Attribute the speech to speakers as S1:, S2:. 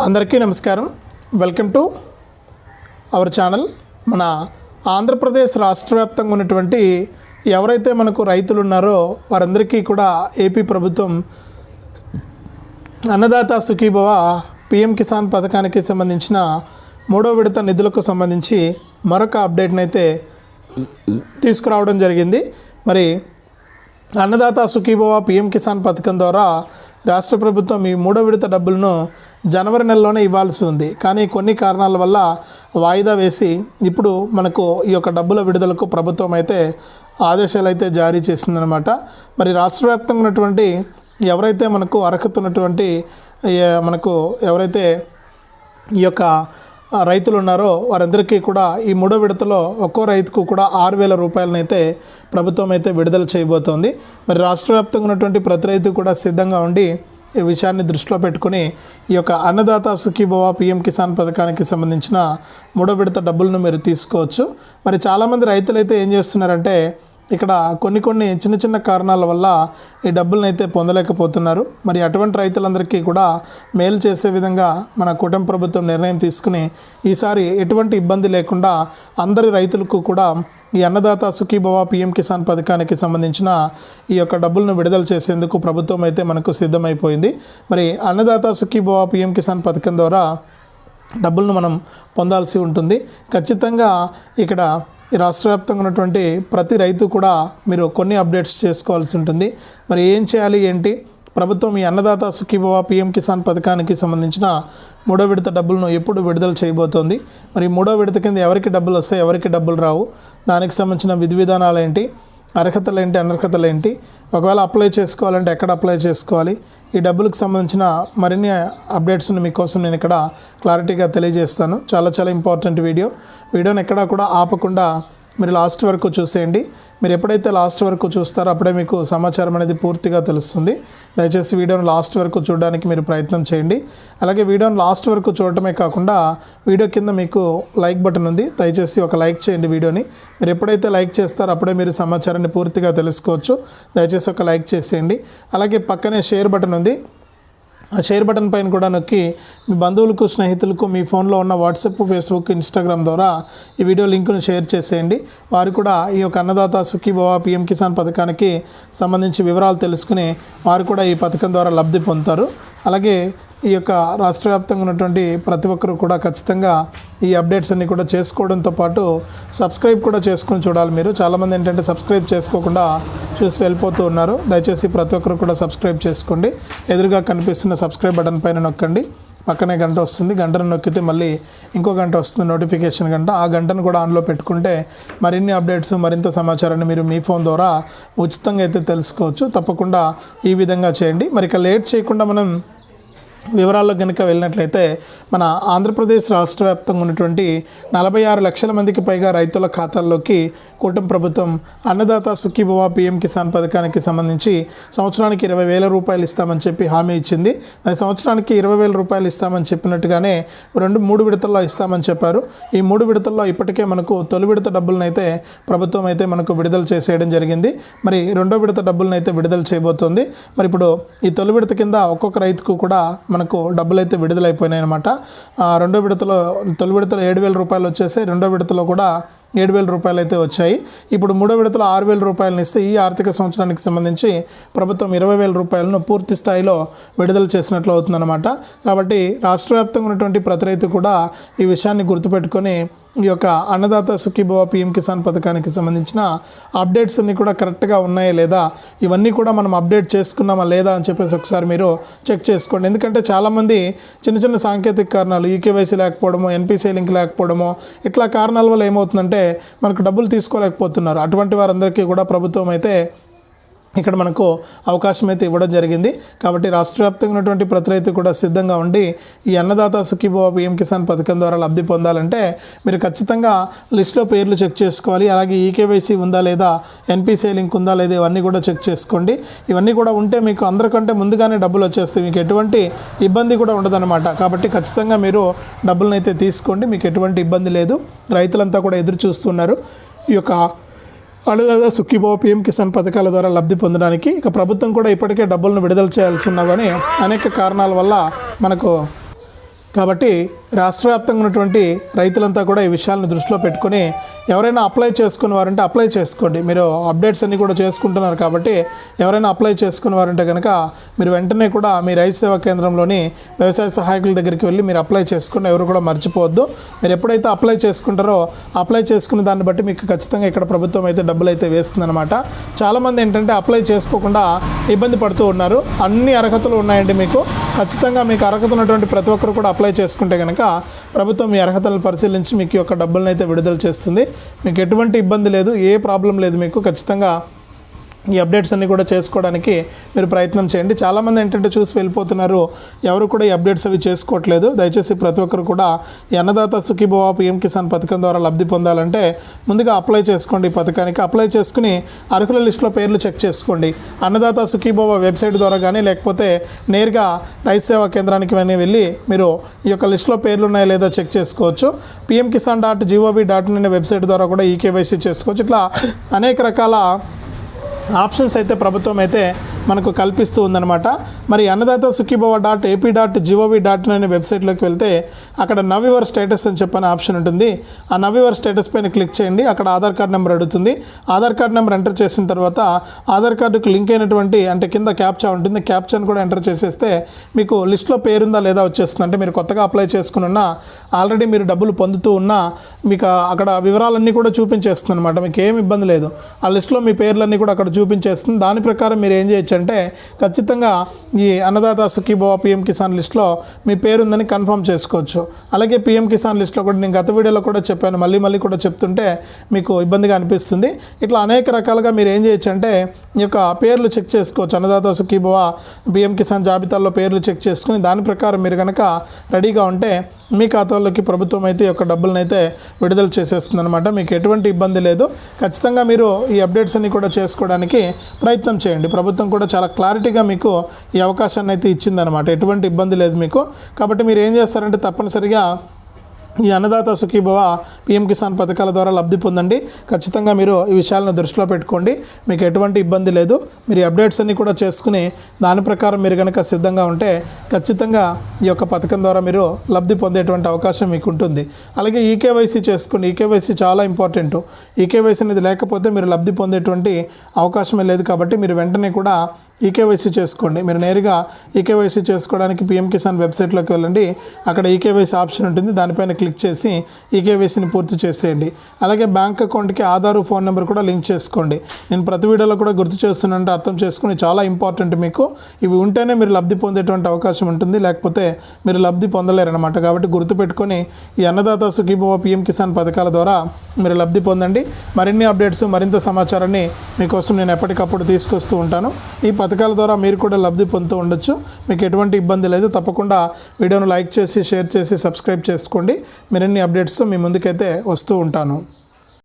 S1: అందరికీ నమస్కారం. Welcome to our channel. మన ఆంధ్రప్రదేశ్ రాష్ట్ర వ్యాప్తంగా ఉన్నటువంటి ఎవరైతే మనకు రైతులు ఉన్నారో వారందరికీ కూడా ఏపీ ప్రభుత్వం అన్నదాత సుఖీభవ పిఎం కిసాన్ పథకానికి సంబంధించిన మూడో విడత నిధులకు సంబంధించి మరొక అప్డేట్ని అయితే తీసుకురావడం జరిగింది. మరి అన్నదాత సుఖీభవ పిఎం కిసాన్ పథకం ద్వారా రాష్ట్ర ప్రభుత్వం ఈ మూడో విడత డబ్బులను జనవరి నెలలోనే ఇవ్వాల్సి ఉంది. కానీ కొన్ని కారణాల వల్ల వాయిదా వేసి ఇప్పుడు మనకు ఈ యొక్క డబ్బుల విడుదలకు ప్రభుత్వం అయితే ఆదేశాలు అయితే జారీ చేసిందనమాట మరి రాష్ట్ర వ్యాప్తంగా ఉన్నటువంటి ఎవరైతే మనకు అర్హత ఉన్నటువంటి మనకు ఎవరైతే ఈ యొక్క రైతులు ఉన్నారో వారందరికీ కూడా ఈ మూడో విడతలో ఒక్కో రైతుకు కూడా ఆరు వేల రూపాయలనైతే ప్రభుత్వం అయితే విడుదల చేయబోతోంది. మరి రాష్ట్ర వ్యాప్తంగా ఉన్నటువంటి ప్రతి రైతు కూడా సిద్ధంగా ఉండి విషయాన్ని దృష్టిలో పెట్టుకుని ఈ యొక్క అన్నదాత సుఖీభవ పిఎం కిసాన్ పథకానికి సంబంధించిన మూడో విడత డబ్బులను మీరు తీసుకోవచ్చు. మరి చాలామంది రైతులు అయితే ఏం చేస్తున్నారంటే ఇక్కడ కొన్ని కొన్ని చిన్న చిన్న కారణాల వల్ల ఈ డబ్బులను అయితే పొందలేకపోతున్నారు. మరి అటువంటి రైతులందరికీ కూడా మేలు చేసే విధంగా మన కుటుంబ ప్రభుత్వం నిర్ణయం తీసుకుని ఈసారి ఎటువంటి ఇబ్బంది లేకుండా అందరి రైతులకు కూడా ఈ అన్నదాత సుఖీభవ పిఎం కిసాన్ పథకానికి సంబంధించిన ఈ యొక్క డబ్బులను విడుదల చేసేందుకు ప్రభుత్వం అయితే మనకు సిద్ధమైపోయింది. మరి అన్నదాత సుఖీభవ పిఎం కిసాన్ పథకం ద్వారా డబ్బులను మనం పొందాల్సి ఉంటుంది. ఖచ్చితంగా ఇక్కడ ఈ రాష్ట్ర వ్యాప్తంగా ఉన్నటువంటి ప్రతి రైతు కూడా మీరు కొన్ని అప్డేట్స్ చేసుకోవాల్సి ఉంటుంది. మరి ఏం చేయాలి ఏంటి? ప్రభుత్వం ఈ అన్నదాత సుఖీభవ పిఎం కిసాన్ పథకానికి సంబంధించిన మూడో విడత డబ్బులను ఎప్పుడు విడుదల చేయబోతోంది. మరి మూడో విడత కింద ఎవరికి డబ్బులు వస్తాయి ఎవరికి డబ్బులు రావు? దానికి సంబంధించిన విధి విధానాలు ఏంటి? అర్హతలు ఏంటి అనర్హతలు ఏంటి? ఒకవేళ అప్లై చేసుకోవాలంటే ఎక్కడ అప్లై చేసుకోవాలి? ఈ డబ్బులకు సంబంధించిన మరిన్ని అప్డేట్స్ని మీకోసం నేను ఇక్కడ క్లారిటీగా తెలియజేస్తాను. చాలా చాలా ఇంపార్టెంట్ వీడియో. వీడియోని ఎక్కడా కూడా ఆపకుండా మీరు లాస్ట్ వరకు చూసేయండి. మీరు ఎప్పుడైతే లాస్ట్ వరకు చూస్తారో అప్పుడే మీకు సమాచారం అనేది పూర్తిగా తెలుస్తుంది. దయచేసి వీడియోను లాస్ట్ వరకు చూడడానికి మీరు ప్రయత్నం చేయండి. అలాగే వీడియోను లాస్ట్ వరకు చూడటమే కాకుండా వీడియో కింద మీకు లైక్ బటన్ ఉంది. దయచేసి ఒక లైక్ చేయండి వీడియోని. మీరు ఎప్పుడైతే లైక్ చేస్తారో అప్పుడే మీరు సమాచారాన్ని పూర్తిగా తెలుసుకోవచ్చు. దయచేసి ఒక లైక్ చేసేయండి. అలాగే పక్కనే షేర్ బటన్ ఉంది. ఆ షేర్ బటన్ పైన కూడా నొక్కి మీ బంధువులకు స్నేహితులకు మీ ఫోన్లో ఉన్న వాట్సాప్ ఫేస్బుక్ ఇన్స్టాగ్రామ్ ద్వారా ఈ వీడియో లింకును షేర్ చేసేయండి. వారు కూడా ఈ యొక్క అన్నదాత సుఖీభవ పిఎం కిసాన్ పథకానికి సంబంధించి వివరాలు తెలుసుకుని వారు కూడా ఈ పథకం ద్వారా లబ్ధి పొందుతారు. అలాగే ఈ యొక్క రాష్ట్ర వ్యాప్తంగా ఉన్నటువంటి ప్రతి ఒక్కరు కూడా ఖచ్చితంగా ఈ అప్డేట్స్ అన్ని కూడా చేసుకోవడంతో పాటు సబ్స్క్రైబ్ కూడా చేసుకుని చూడాలి మీరు. చాలామంది ఏంటంటే సబ్స్క్రైబ్ చేసుకోకుండా చూసి వెళ్ళిపోతూ ఉన్నారు. దయచేసి ప్రతి ఒక్కరు కూడా సబ్స్క్రైబ్ చేసుకోండి. ఎదురుగా కనిపిస్తున్న సబ్స్క్రైబ్ బటన్ పైన నొక్కండి. పక్కనే గంట వస్తుంది. గంటను నొక్కితే మళ్ళీ ఇంకో గంట వస్తుంది నోటిఫికేషన్ గంట. ఆ గంటను కూడా ఆన్లో పెట్టుకుంటే మరిన్ని అప్డేట్స్ మరింత సమాచారాన్ని మీరు మీ ఫోన్ ద్వారా ఉచితంగా అయితే తెలుసుకోవచ్చు. తప్పకుండా ఈ విధంగా చేయండి. మరి ఇక లేట్ చేయకుండా మనం వివరాల్లో కనుక వెళ్ళినట్లయితే మన ఆంధ్రప్రదేశ్ రాష్ట్ర వ్యాప్తంగా ఉన్నటువంటి నలభై ఆరు లక్షల మందికి పైగా రైతుల ఖాతాల్లోకి కూటమి ప్రభుత్వం అన్నదాత సుఖీభవ పిఎం కిసాన్ పథకానికి సంబంధించి సంవత్సరానికి ఇరవై వేల రూపాయలు ఇస్తామని చెప్పి హామీ ఇచ్చింది. మరి సంవత్సరానికి ఇరవై వేల రూపాయలు ఇస్తామని చెప్పినట్టుగానే రెండు మూడు విడతల్లో ఇస్తామని చెప్పారు. ఈ మూడు విడతల్లో ఇప్పటికే మనకు తొలి విడత డబ్బులను అయితే ప్రభుత్వం అయితే మనకు విడుదల చేసేయడం జరిగింది. మరి రెండో విడత డబ్బులను అయితే విడుదల చేయబోతోంది. మరి ఇప్పుడు ఈ తొలి విడత కింద ఒక్కొక్క రైతుకు కూడా మనకు డబ్బులు అయితే విడుదలైపోయినాయి అనమాట రెండో విడతలో తొలి విడతలో ఏడు వేల రూపాయలు వచ్చేసి రెండో విడతలో కూడా ఏడు వేల రూపాయలు అయితే వచ్చాయి. ఇప్పుడు మూడో విడతలో ఆరు వేల రూపాయలను ఇస్తే ఈ ఆర్థిక సంవత్సరానికి సంబంధించి ప్రభుత్వం ఇరవై వేల రూపాయలను పూర్తి స్థాయిలో విడుదల చేసినట్లు అవుతుందన్నమాట. కాబట్టి రాష్ట్ర వ్యాప్తంగా ఉన్నటువంటి ప్రతి రైతు కూడా ఈ విషయాన్ని గుర్తుపెట్టుకొని ఈ యొక్క అన్నదాత సుఖీభవ పిఎం కిసాన్ పథకానికి సంబంధించిన అప్డేట్స్ అన్నీ కూడా కరెక్ట్గా ఉన్నాయా లేదా ఇవన్నీ కూడా మనం అప్డేట్ చేసుకున్నామా లేదా అని చెప్పేసి ఒకసారి మీరు చెక్ చేసుకోండి. ఎందుకంటే చాలామంది చిన్న చిన్న సాంకేతిక కారణాలు ఈకేవైసీ లేకపోవడమో ఎన్పిసి లింక్ లేకపోవడమో ఇట్లా కారణాల వల్ల ఏమవుతుందంటే మనకు డబ్బులు తీసుకోలేకపోతున్నారు. అటువంటి వారందరికీ కూడా ప్రభుత్వం అయితే ఇక్కడ మనకు అవకాశం అయితే ఇవ్వడం జరిగింది. కాబట్టి రాష్ట్ర వ్యాప్తంగా ఉన్నటువంటి ప్రతి రైతు కూడా సిద్ధంగా ఉండి ఈ అన్నదాత సుఖీభవ పిఎం కిసాన్ పథకం ద్వారా లబ్ధి పొందాలంటే మీరు ఖచ్చితంగా లిస్ట్లో పేర్లు చెక్ చేసుకోవాలి. అలాగే ఈకేవైసీ ఉందా లేదా ఎన్పిసిఐ లింక్ ఉందా లేదా ఇవన్నీ కూడా చెక్ చేసుకోండి. ఇవన్నీ కూడా ఉంటే మీకు అందరికంటే ముందుగానే డబ్బులు వచ్చేస్తాయి. మీకు ఎటువంటి ఇబ్బంది కూడా ఉండదన్నమాట. కాబట్టి ఖచ్చితంగా మీరు డబ్బులను అయితే తీసుకోండి. మీకు ఎటువంటి ఇబ్బంది లేదు. రైతులంతా కూడా ఎదురు చూస్తున్నారు. ఈ యొక్క అన్నదాత సుఖీభావ పీఎం కిసాన్ పథకాల ద్వారా లబ్ధి పొందడానికి ఇక ప్రభుత్వం కూడా ఇప్పటికే డబ్బులను విడుదల చేయాల్సి ఉన్నా కానీ అనేక కారణాల వల్ల మనకు కాబట్టి రాష్ట్ర వ్యాప్తంగా ఉన్నటువంటి రైతులంతా కూడా ఈ విషయాలను దృష్టిలో పెట్టుకొని ఎవరైనా అప్లై చేసుకున్న వారంటే అప్లై చేసుకోండి. మీరు అప్డేట్స్ అన్నీ కూడా చేసుకుంటున్నారు కాబట్టి ఎవరైనా అప్లై చేసుకున్న వారంటే కనుక మీరు వెంటనే కూడా మీ రైతు సేవా కేంద్రంలోని వ్యవసాయ సహాయకుల దగ్గరికి వెళ్ళి మీరు అప్లై చేసుకుని ఎవరు కూడా మర్చిపోవద్దు. మీరు ఎప్పుడైతే అప్లై చేసుకుంటారో అప్లై చేసుకున్న దాన్ని బట్టి మీకు ఖచ్చితంగా ఇక్కడ ప్రభుత్వం అయితే డబ్బులు అయితే వేస్తుందన్నమాట. చాలామంది ఏంటంటే అప్లై చేసుకోకుండా ఇబ్బంది పడుతూ ఉన్నారు. అన్ని అర్హతలు ఉన్నాయండి మీకు. ఖచ్చితంగా మీకు అర్హత ఉన్నటువంటి ప్రతి ఒక్కరు కూడా అప్లై చేసుకుంటే కనుక ప్రభుత్వం మీ అర్హతలను పరిశీలించి మీకు యొక్క డబ్బులను అయితే విడుదల చేస్తుంది. మీకు ఎటువంటి ఇబ్బంది లేదు ఏ ప్రాబ్లం లేదు మీకు ఖచ్చితంగా ఈ అప్డేట్స్ అన్నీ కూడా చేసుకోవడానికి మీరు ప్రయత్నం చేయండి. చాలామంది ఏంటంటే చూసి వెళ్ళిపోతున్నారు ఎవరు కూడా ఈ అప్డేట్స్ అవి చేసుకోవట్లేదు. దయచేసి ప్రతి ఒక్కరు కూడా ఈ అన్నదాత సుఖీభవ పిఎం కిసాన్ పథకం ద్వారా లబ్ధి పొందాలంటే ముందుగా అప్లై చేసుకోండి ఈ పథకానికి. అప్లై చేసుకుని అర్హుల లిస్టులో పేర్లు చెక్ చేసుకోండి. అన్నదాత సుఖీభవ వెబ్సైట్ ద్వారా కానీ లేకపోతే నేరుగా రైతు సేవా కేంద్రానికి కానీ వెళ్ళి మీరు ఈ యొక్క లిస్టులో పేర్లు ఉన్నాయో లేదా చెక్ చేసుకోవచ్చు. PM Kisan dot GOV dot in అనే వెబ్సైట్ ద్వారా కూడా ఈ కేవైసీ చేసుకోవచ్చు. ఇట్లా అనేక రకాల ఆప్షన్స్ అయితే ప్రభుత్వం అయితే మనకు కల్పిస్తూ ఉందన్నమాట. మరి Annadata Sukhibhava dot AP dot GOV dot in అనే వెబ్సైట్లోకి వెళ్తే అక్కడ నవ్ యువర్ స్టేటస్ అని చెప్పని ఆప్షన్ ఉంటుంది. ఆ నవ్ యువర్ స్టేటస్ పైన క్లిక్ చేయండి. అక్కడ ఆధార్ కార్డ్ నెంబర్ అడుగుతుంది. ఆధార్ కార్డ్ నెంబర్ ఎంటర్ చేసిన తర్వాత ఆధార్ కార్డుకు లింక్ అయినటువంటి అంటే కింద క్యాప్చా ఉంటుంది. క్యాప్చాను కూడా ఎంటర్ చేసేస్తే మీకు లిస్ట్లో పేరుందా లేదా వచ్చేస్తుంది. అంటే మీరు కొత్తగా అప్లై చేసుకుని ఆల్రెడీ మీరు డబ్బులు పొందుతూ ఉన్నా మీకు అక్కడ వివరాలన్నీ కూడా చూపించేస్తుంది అనమాట మీకు ఏమి ఇబ్బంది లేదు. ఆ లిస్ట్లో మీ పేర్లన్నీ కూడా అక్కడ చూపించేస్తుంది. దాని ప్రకారం మీరు ఏం చేయొచ్చు అంటే ఖచ్చితంగా ఈ అన్నదాత సుఖీభవ పిఎం కిసాన్ లిస్ట్లో మీ పేరుందని కన్ఫర్మ్ చేసుకోవచ్చు. అలాగే పిఎం కిసాన్ లిస్ట్లో కూడా నేను గత వీడియోలో కూడా చెప్పాను. మళ్ళీ మళ్ళీ కూడా చెప్తుంటే మీకు ఇబ్బందిగా అనిపిస్తుంది. ఇట్లా అనేక రకాలుగా మీరు ఏం చేయొచ్చు అంటే ఈ యొక్క పేర్లు చెక్ చేసుకోవచ్చు. అన్నదాత సుఖీభవ పిఎం కిసాన్ జాబితాల్లో పేర్లు చెక్ చేసుకుని దాని ప్రకారం మీరు కనుక రెడీగా ఉంటే మీ ఖాతాల్లోకి ప్రభుత్వం అయితే ఈ యొక్క డబ్బులను అయితే విడుదల చేసేస్తుంది అనమాట మీకు ఎటువంటి ఇబ్బంది లేదు. ఖచ్చితంగా మీరు ఈ అప్డేట్స్ అన్ని కూడా చేసుకోవడానికి ప్రయత్నం చేయండి. ప్రభుత్వం కూడా చాలా క్లారిటీగా మీకు ఈ అవకాశాన్ని అయితే ఇచ్చిందనమాట ఎటువంటి ఇబ్బంది లేదు మీకు. కాబట్టి మీరు ఏం చేస్తారంటే తప్పనిసరిగా ఈ అన్నదాత సుఖీభవ పిఎం కిసాన్ పథకాల ద్వారా లబ్ధి పొందండి. ఖచ్చితంగా మీరు ఈ విషయాలను దృష్టిలో పెట్టుకోండి. మీకు ఎటువంటి ఇబ్బంది లేదు. మీరు అప్డేట్స్ అన్ని కూడా చేసుకుని దాని ప్రకారం మీరు కనుక సిద్ధంగా ఉంటే ఖచ్చితంగా ఈ యొక్క పథకం ద్వారా మీరు లబ్ధి పొందేటువంటి అవకాశం మీకు ఉంటుంది. అలాగే ఈకేవైసీ చేసుకోండి. ఈకేవైసీ చాలా ఇంపార్టెంట్. ఈకేవైసీ అనేది లేకపోతే మీరు లబ్ధి పొందేటువంటి అవకాశమే లేదు కాబట్టి మీరు వెంటనే కూడా ఈకేవైసీ చేసుకోండి. మీరు నేరుగా ఈకేవైసీ చేసుకోవడానికి పిఎం కిసాన్ వెబ్సైట్లోకి వెళ్ళండి. అక్కడ ఈకేవైసీ ఆప్షన్ ఉంటుంది. దానిపైన క్లిక్ చేసి ఈకేవైసీని పూర్తి చేసేయండి. అలాగే బ్యాంక్ అకౌంట్కి ఆధార్ ఫోన్ నెంబర్ కూడా లింక్ చేసుకోండి. నేను ప్రతి వీడియోలో కూడా గుర్తు చేస్తున్నానంటే అర్థం చేసుకుని చాలా ఇంపార్టెంట్ మీకు. ఇవి ఉంటేనే మీరు లబ్ధి పొందేటువంటి అవకాశం ఉంటుంది. లేకపోతే మీరు లబ్ధి పొందలేరనమాట కాబట్టి గుర్తుపెట్టుకొని ఈ అన్నదాత సుఖీభవ పిఎం కిసాన్ పథకాల ద్వారా మీరు లబ్ధి పొందండి. మరిన్ని అప్డేట్స్ మరింత సమాచారాన్ని మీకోసం నేను ఎప్పటికప్పుడు తీసుకొస్తూ ఉంటాను. ఈ పథకాల ద్వారా మీరు కూడా లబ్ధి పొందుతూ ఉండొచ్చు. మీకు ఎటువంటి ఇబ్బంది లేదు. తప్పకుండా వీడియోను లైక్ చేసి షేర్ చేసి సబ్స్క్రైబ్ చేసుకోండి. మరిన్ని అప్డేట్స్తో మీ ముందుకైతే వస్తూ ఉంటాను.